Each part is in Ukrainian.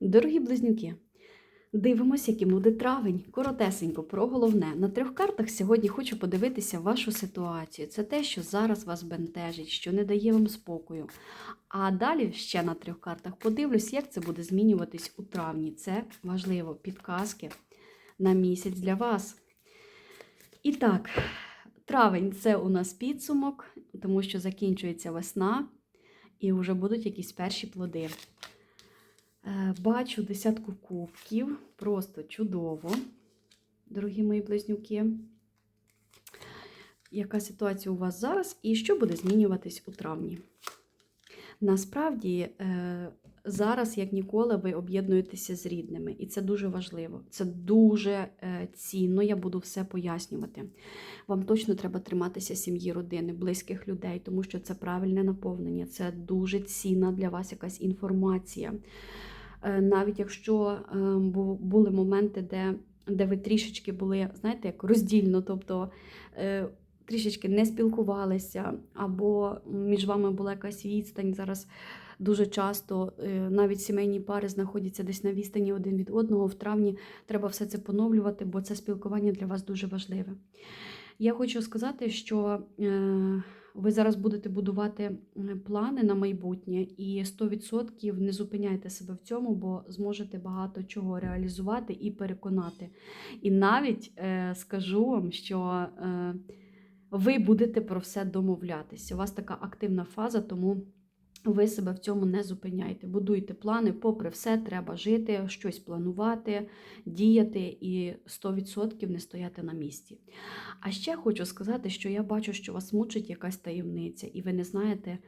Дорогі близнюки, дивимося, яким буде травень. Коротесенько про головне. На трьох картах сьогодні хочу подивитися вашу ситуацію. Це те, що зараз вас бентежить, що не дає вам спокою. А далі ще на трьох картах подивлюсь, як це буде змінюватись у травні. Це важливо, підказки на місяць для вас. І так, травень це у нас підсумок, тому що закінчується весна і вже будуть якісь перші плоди. Бачу десятку кубків, просто чудово, дорогі мої близнюки. Яка ситуація у вас зараз і що буде змінюватись у травні? Насправді, е, зараз, як ніколи, ви об'єднуєтеся з рідними, і це дуже важливо. Це дуже е, цінно, я буду все пояснювати. Вам точно треба триматися сім'ї, родини, близьких людей, тому що це правильне наповнення, це дуже цінна для вас якась інформація. Е, Навіть якщо е, були моменти, де, де ви трішечки були, знаєте, як роздільно, тобто е, трішечки не спілкувалися, або між вами була якась відстань. Зараз дуже часто навіть сімейні пари знаходяться десь на відстані один від одного. В травні треба все це поновлювати, бо це спілкування для вас дуже важливе. Я хочу сказати, що ви зараз будете будувати плани на майбутнє і 100% не зупиняйте себе в цьому, бо зможете багато чого реалізувати і переконати. І навіть е, скажу вам, що е, ви будете про все домовлятися. У вас така активна фаза, тому ви себе в цьому не зупиняйте. Будуйте плани, попри все, треба жити, щось планувати, діяти і 100% не стояти на місці. А ще хочу сказати, що я бачу, що вас мучить якась таємниця, і ви не знаєте,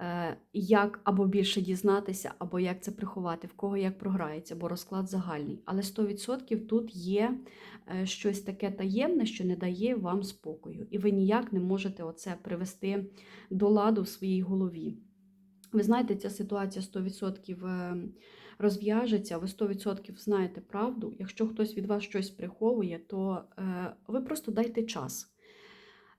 е, як або більше дізнатися, або як це приховати, в кого як програється, бо розклад загальний. Але 100% тут є е, щось таке таємне, що не дає вам спокою. І ви ніяк не можете оце привести до ладу в своїй голові. Ви знаєте, ця ситуація 100% е, розв'яжеться, ви 100% знаєте правду. Якщо хтось від вас щось приховує, то е, ви просто дайте час.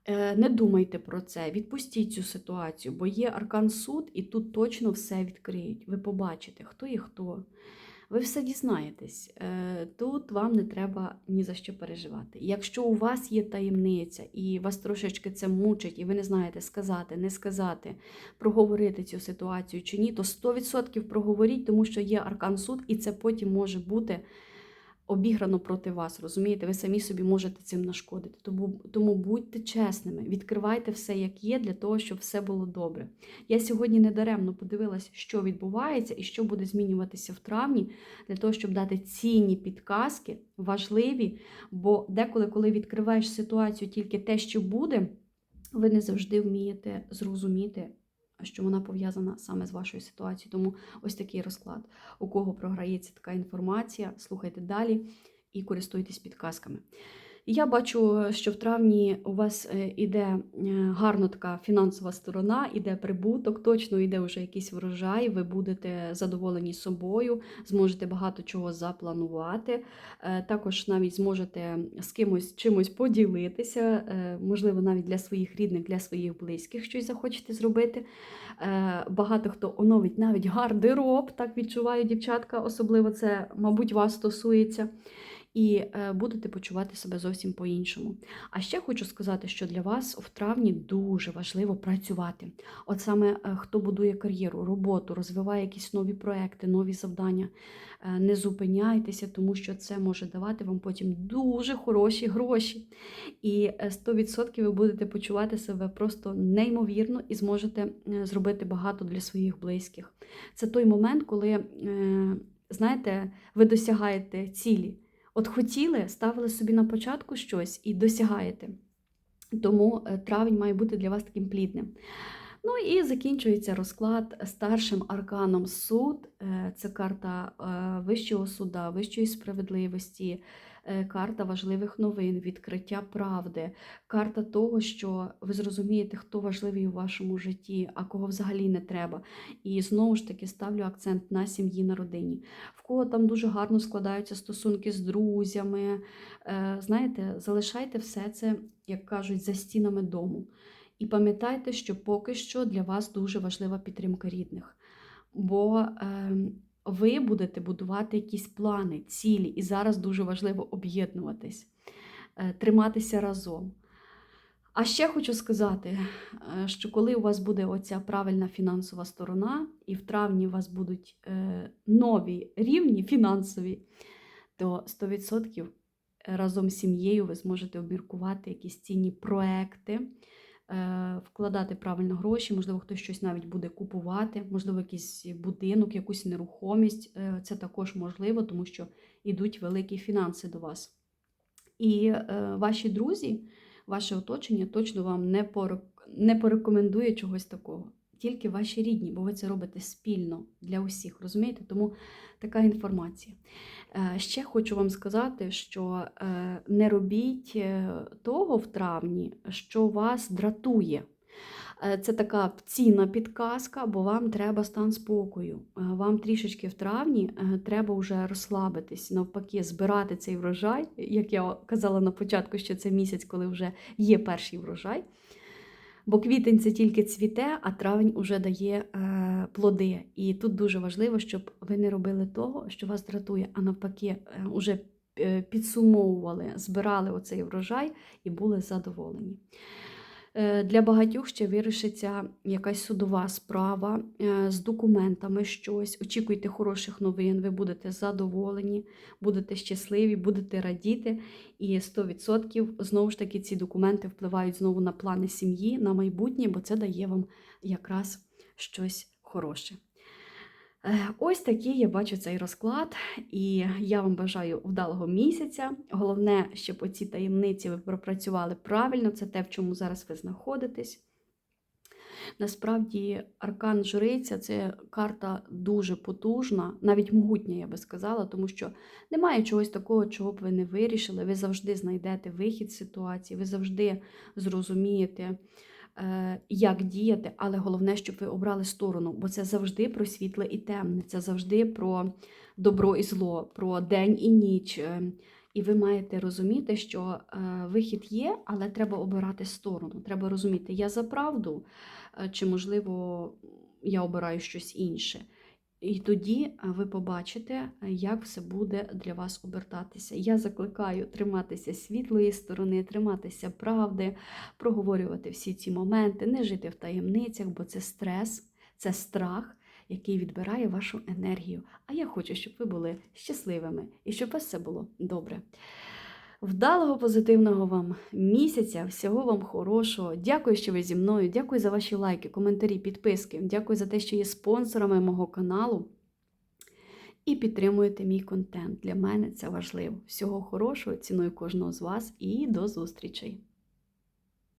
Е, Не думайте про це, відпустіть цю ситуацію, бо є аркан суд, і тут точно все відкриють. Ви побачите, хто є хто. Ви все дізнаєтесь. Е, Тут вам не треба ні за що переживати. Якщо у вас є таємниця, і вас трошечки це мучить, і ви не знаєте сказати, не сказати, проговорити цю ситуацію чи ні, то 100% проговоріть, тому що є аркан суд, і це потім може бути обіграно проти вас. Розумієте, ви самі собі можете цим нашкодити. Тому, тому будьте чесними, відкривайте все, як є, для того, щоб все було добре. Я сьогодні недаремно подивилась, що відбувається і що буде змінюватися в травні, для того, щоб дати цінні підказки, важливі, бо деколи, коли відкриваєш ситуацію тільки те, що буде, ви не завжди вмієте зрозуміти. Що вона пов'язана саме з вашою ситуацією. Тому ось такий розклад. У кого програється така інформація, слухайте далі і користуйтесь підказками. Я бачу, що в травні у вас е, іде е, гарно така фінансова сторона, іде прибуток, точно йде вже якийсь врожай, ви будете задоволені собою, зможете багато чого запланувати. Е, Також навіть зможете з кимось чимось поділитися, можливо, навіть для своїх рідних, для своїх близьких щось захочете зробити. Багато хто оновить навіть гардероб, так відчуваю дівчатка, особливо це, мабуть, вас стосується. І е, будете почувати себе зовсім по-іншому. А ще хочу сказати, що для вас в травні дуже важливо працювати. От саме е, хто будує кар'єру, роботу, розвиває якісь нові проекти, нові завдання. Е, Не зупиняйтеся, тому що це може давати вам потім дуже хороші гроші. І е, 100% ви будете почувати себе просто неймовірно і зможете зробити багато для своїх близьких. Це той момент, коли, знаєте, ви досягаєте цілі. От хотіли, ставили собі на початку щось і досягаєте. Тому е, травень має бути для вас таким плідним. Ну і закінчується розклад старшим арканом суд. Е, Це карта е, Вищого суда, вищої справедливості, карта важливих новин, відкриття правди, карта того, що ви зрозумієте, хто важливий у вашому житті, а кого взагалі не треба. І знову ж таки ставлю акцент на сім'ї, на родині. В кого там дуже гарно складаються стосунки з друзями. Е, Знаєте, залишайте все це, як кажуть, за стінами дому. І пам'ятайте, що поки що для вас дуже важлива підтримка рідних. Бо е, ви будете будувати якісь плани, цілі, і зараз дуже важливо об'єднуватись, е, триматися разом. А ще хочу сказати, е, що коли у вас буде оця правильна фінансова сторона, і в травні у вас будуть е, нові рівні фінансові, то 100% разом з сім'єю ви зможете обміркувати якісь цінні проекти, вкладати правильно гроші, можливо, хтось щось навіть буде купувати, можливо, якийсь будинок, якусь нерухомість. Е, Це також можливо, тому що йдуть великі фінанси до вас. І е, ваші друзі, ваше оточення точно вам не порекомендує чогось такого. Тільки ваші рідні, бо ви це робите спільно для усіх, розумієте? Тому така інформація. Е, Ще хочу вам сказати, що е, не робіть е, того в травні, що вас дратує. Це така цінна підказка, бо вам треба стан спокою. Вам трішечки в травні треба вже розслабитись, навпаки, збирати цей врожай. Як я казала на початку, що це місяць, коли вже є перший врожай. Бо квітень це тільки цвіте, а травень уже дає е, плоди. І тут дуже важливо, щоб ви не робили того, що вас дратує, а навпаки, е, уже е, підсумовували, збирали оцей врожай і були задоволені. Е, Для багатьох ще вирішиться якась судова справа е, з документами щось. Очікуйте хороших новин, ви будете задоволені, будете щасливі, будете радіти. І 100% знову ж таки ці документи впливають знову на плани сім'ї, на майбутнє, бо це дає вам якраз щось хороше. Е, Ось такий я бачу цей розклад, і я вам бажаю вдалого місяця. Головне, щоб оці таємниці ви пропрацювали правильно, це те, в чому зараз ви знаходитесь. Насправді, аркан жриця це карта дуже потужна, навіть могутня, я би сказала, тому що немає чогось такого, чого б ви не вирішили. Ви завжди знайдете вихід з ситуації, ви завжди зрозумієте, як діяти, але головне, щоб ви обрали сторону, бо це завжди про світле і темне, це завжди про добро і зло, про день і ніч. Е, І ви маєте розуміти, що е, вихід є, але треба обирати сторону. Треба розуміти, я за правду, е, чи, можливо, я обираю щось інше. І тоді ви побачите, як все буде для вас обертатися. Я закликаю триматися світлої сторони, триматися правди, проговорювати всі ці моменти, не жити в таємницях, бо це стрес, це страх, який відбирає вашу енергію. А я хочу, щоб ви були щасливими і щоб вас все було добре. Вдалого, позитивного вам місяця, всього вам хорошого. Дякую, що ви зі мною. Дякую за ваші лайки, коментарі, підписки. Дякую за те, що є спонсорами мого каналу. І підтримуєте мій контент. Для мене це важливо. Всього хорошого, ціную кожного з вас і до зустрічей!